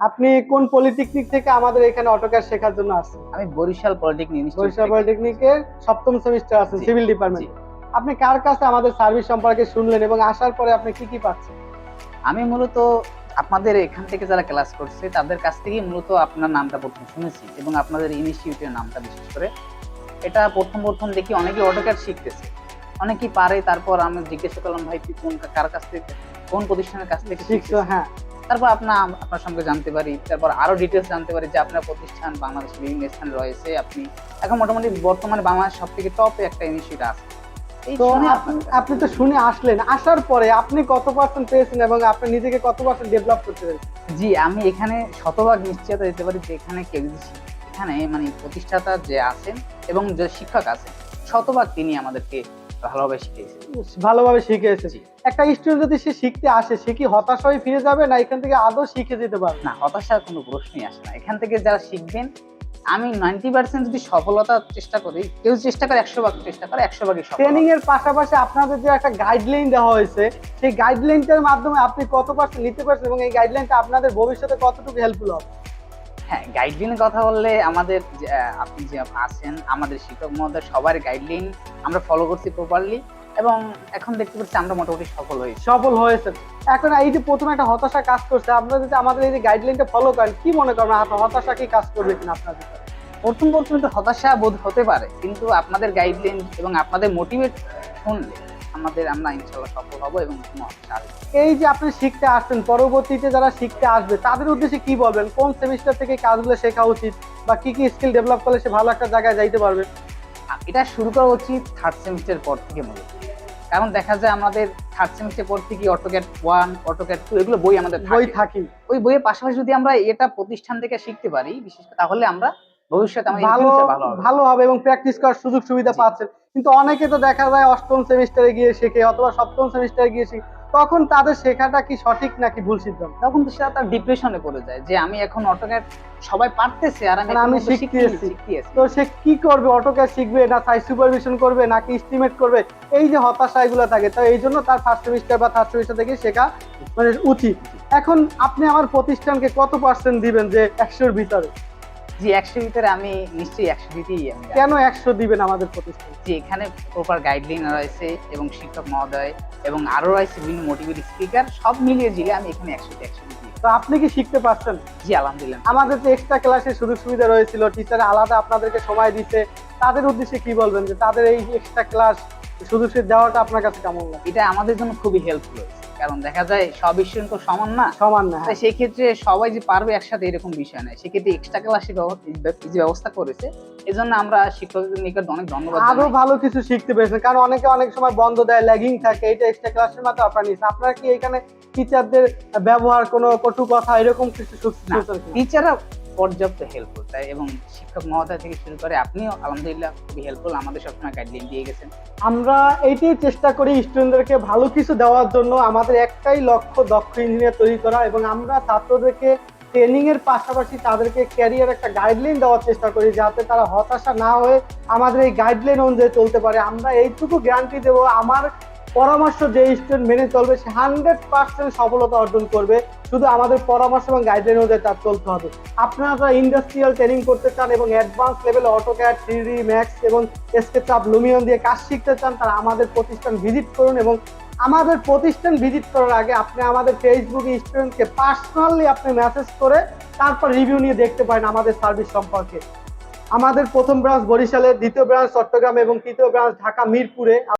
আপনি কোন পলিটেকনিক থেকে আমাদের এখানে অটোক্যাড শেখার জন্য আসছেন? আমি বরিশাল পলিটেকনিক বরিশাল পলিটেকনিকের সপ্তম সেমিস্টার আছেন সিভিল ডিপার্টমেন্ট আপনি কার কাছে আমাদের সার্ভিস সম্পর্কে শুনলেন এবং আসার পরে আপনি কি কি পাচ্ছেন? আমি মূলত আপনাদের এখান থেকে যারা ক্লাস করছে তাদের কাছ থেকেই মূলত আপনার নামটা প্রথম শুনেছি এবং আপনাদের ইনস্টিটিউটের নামটা বিশেষ করে। এটা প্রথম প্রথম দেখি অনেকে অটোক্যাড শিখতেছে। অনেকেই পারে তারপর আমি জিজ্ঞাসা করলাম ভাই তুই কোন কার কাছ থেকে কোন প্রতিষ্ঠানের কাছ থেকে শিখছো? হ্যাঁ। তারপর আপনার আপনার সঙ্গে জানতে পারি তারপর আরও ডিটেলস জানতে পারি যে আপনার প্রতিষ্ঠান বাংলাদেশের বিভিন্ন স্থানে রয়েছে। আপনি এখন মোটামুটি বর্তমানে বাংলাদেশ সব থেকে টপে একটা ইনস্টিটিউট আছে এই তো আপনি- আপনি তো শুনে আসলেন। আসার পরে আপনি কত পার্সেন্ট পেয়েছেন এবং আপনি নিজেকে কত পার্সেন্ট ডেভেলপ করতে পেরেছেন? জি আমি এখানে শতভাগ নিশ্চয়তা দিতে পারি যে এখানে কেউ এখানে মানে প্রতিষ্ঠাতা যে আছেন এবং যে শিক্ষক আছেন শতভাগ তিনি আমাদেরকে ভালোভাবে শিখিয়েছেন ভালোভাবে শিখে এসেছি একটা স্টুডেন্ট যদি সে শিখতে আসে সে কি হতাশ হয়ে ফিরে যাবে না এখান থেকে আদৌ শিখে যেতে পারবে? না হতাশার কোনো প্রশ্নই আসে না। এখান থেকে যারা শিখবেন আমি নাইনটি পার্সেন্ট যদি সফলতার চেষ্টা করি কেউ চেষ্টা করে একশো ভাগ চেষ্টা করে একশো ভাগই ট্রেনিং এর পাশাপাশি আপনাদের যে একটা গাইডলাইন দেওয়া হয়েছে সেই গাইডলাইনটার মাধ্যমে আপনি কত পার্সেন্ট নিতে পারছেন এবং এই গাইডলাইনটা আপনাদের ভবিষ্যতে কতটুকু হেল্পফুল হবে? হ্যাঁ গাইডলাইনের কথা বললে আমাদের আপনি যে আছেন আমাদের শিক্ষক মহোদয় সবার গাইডলাইন আমরা ফলো করছি প্রপারলি এবং এখন দেখতে পাচ্ছি আমরা মোটামুটি সফল হয়েছি। সফল হয়েছে। এখন এই যে প্রথমে একটা হতাশা কাজ করছে আপনারা যদি আমাদের এই যে গাইডলাইনটা ফলো করেন কি মনে করেন? হতাশা কি কাজ করবে কিনা আপনাদের প্রথম প্রথম একটু হতাশা বোধ হতে পারে কিন্তু আপনাদের গাইডলাইন এবং আপনাদের মোটিভেট শুনলে আমাদের আমরা ইনশাল্লাহ সফল হব এবং। এই যে আপনি শিখতে আসছেন পরবর্তীতে যারা শিখতে আসবে তাদের উদ্দেশ্যে কি বলবেন? কোন সেমিস্টার থেকে কাজগুলো শেখা উচিত বা কি কি স্কিল ডেভেলপ করলে সে ভালো একটা জায়গায় যাইতে পারবে? এটা শুরু করা উচিত থার্ড সেমিস্টারের পর থেকে মূলত। কারণ দেখা যায় আমাদের থার্ড সেমিস্টার পর থেকে অটোক্যাট ওয়ান অটোক্যাট টু এগুলো বই আমাদের বই থাকে। থাকি ওই বইয়ের পাশাপাশি যদি আমরা এটা প্রতিষ্ঠান থেকে শিখতে পারি বিশেষ করে তাহলে আমরা ভবিষ্যতে আমাদের ভালো ভালো হবে। এবং প্র্যাকটিস করার সুযোগ সুবিধা জি। পাচ্ছেন। কিন্তু অনেকে তো দেখা যায় অষ্টম সেমিস্টারে গিয়ে শেখে অথবা সপ্তম সেমিস্টারে গিয়ে শিখে। তখন তাদের শেখাটা কি সঠিক নাকি ভুল সিদ্ধান্ত? তখন তো সেটা তার ডিপ্রেশনে পড়ে যায় যে আমি এখন অটোক্যাট সবাই পারতেছে আর আমি আমি। তো সে কি করবে? অটোক্যাড শিখবে না সাইজ সুপারভিশন করবে নাকি এস্টিমেট করবে? এই যে হতাশা এগুলো থাকে তো এই জন্য তার ফার্স্ট সেমিস্টার বা থার্ড সেমিস্টার থেকে শেখা মানে উচিত। এখন আপনি আমার প্রতিষ্ঠানকে কত পার্সেন্ট দিবেন যে একশোর ভিতরে? জি একশো ভিতরে আমি নিশ্চয়ই একশো দিতেই আমি কেন একশো দিবেন আমাদের প্রতিষ্ঠান? যে এখানে প্রপার গাইডলাইন রয়েছে এবং শিক্ষক মহোদয় এবং আরও রয়েছে বিভিন্ন মোটিভেট স্পিকার সব মিলিয়ে জিলে আমি এখানে একশো একশো তো আপনি কি শিখতে পারছেন? জি আলহামদুলিল্লাহ। আমাদের যে এক্সট্রা ক্লাসের সুযোগ সুবিধা রয়েছিল টিচার আলাদা আপনাদেরকে সময় দিতে তাদের উদ্দেশ্যে কি বলবেন যে তাদের এই এক্সট্রা ক্লাস সুযোগ সুবিধা দেওয়াটা আপনার কাছে কেমন লাগে? এটা আমাদের জন্য খুবই হেল্পফুল হয়েছে। কারণ দেখা যায় সব স্টুডেন্ট তো সমান না। সমান না হ্যাঁ। তাই সেই ক্ষেত্রে সবাই যে পারবে একসাথে এরকম বিষয় নয় সেক্ষেত্রে এক্সট্রা ক্লাসের যে ব্যবস্থা করেছে এই জন্য আমরা শিক্ষকদের নিকট অনেক ধন্যবাদ আরও ভালো কিছু শিখতে পেরেছেন কারণ অনেকে অনেক সময় বন্ধ দেয় ল্যাগিং থাকে এটা এক্সট্রা ক্লাসের মাত্র আপনার নিচ্ছে আপনারা কি এখানে টিচারদের ব্যবহার কোনো কটু কথা এরকম কিছু টিচাররা পর্যাপ্ত হেল্পফুল তাই এবং শিক্ষক মহোদয় থেকে শুরু করে আপনিও আলহামদুলিল্লাহ খুবই হেল্পফুল আমাদের সবসময় গাইডলাইন দিয়ে গেছেন। আমরা এইটাই চেষ্টা করি স্টুডেন্টদেরকে ভালো কিছু দেওয়ার জন্য, আমাদের একটাই লক্ষ্য দক্ষ ইঞ্জিনিয়ার তৈরি করা এবং আমরা ছাত্রদেরকে ট্রেনিং এর পাশাপাশি তাদেরকে ক্যারিয়ার একটা গাইডলাইন দেওয়ার চেষ্টা করি যাতে তারা হতাশা না হয়ে আমাদের এই গাইডলাইন অনুযায়ী চলতে পারে। আমরা এইটুকু গ্যারান্টি দেবো, আমার পরামর্শ যে স্টুডেন্ট মেনে চলবে, সে হান্ড্রেড পার্সেন্ট সফলতা অর্জন করবে। শুধু আমাদের পরামর্শ এবং গাইডলাইন অনুযায়ী তার চলতে হবে। আপনারা ইন্ডাস্ট্রিয়াল ট্রেনিং করতে চান এবং অ্যাডভান্স লেভেলে অটোক্যাড থ্রি ম্যাক্স এবং স্কেচআপ লুমিয়ন দিয়ে কাজ শিখতে চান, তারা আমাদের প্রতিষ্ঠান ভিজিট করুন এবং আমাদের প্রতিষ্ঠান ভিজিট করার আগে আপনি আমাদের ফেসবুকে স্টুডেন্টকে পার্সোনালি আপনি মেসেজ করে তারপর রিভিউ নিয়ে দেখতে পারেন আমাদের সার্ভিস সম্পর্কে। আমাদের প্রথম ব্রাঞ্চ বরিশালে দ্বিতীয় ব্রাঞ্চ চট্টগ্রাম এবং তৃতীয় ব্রাঞ্চ ঢাকা, মিরপুরে।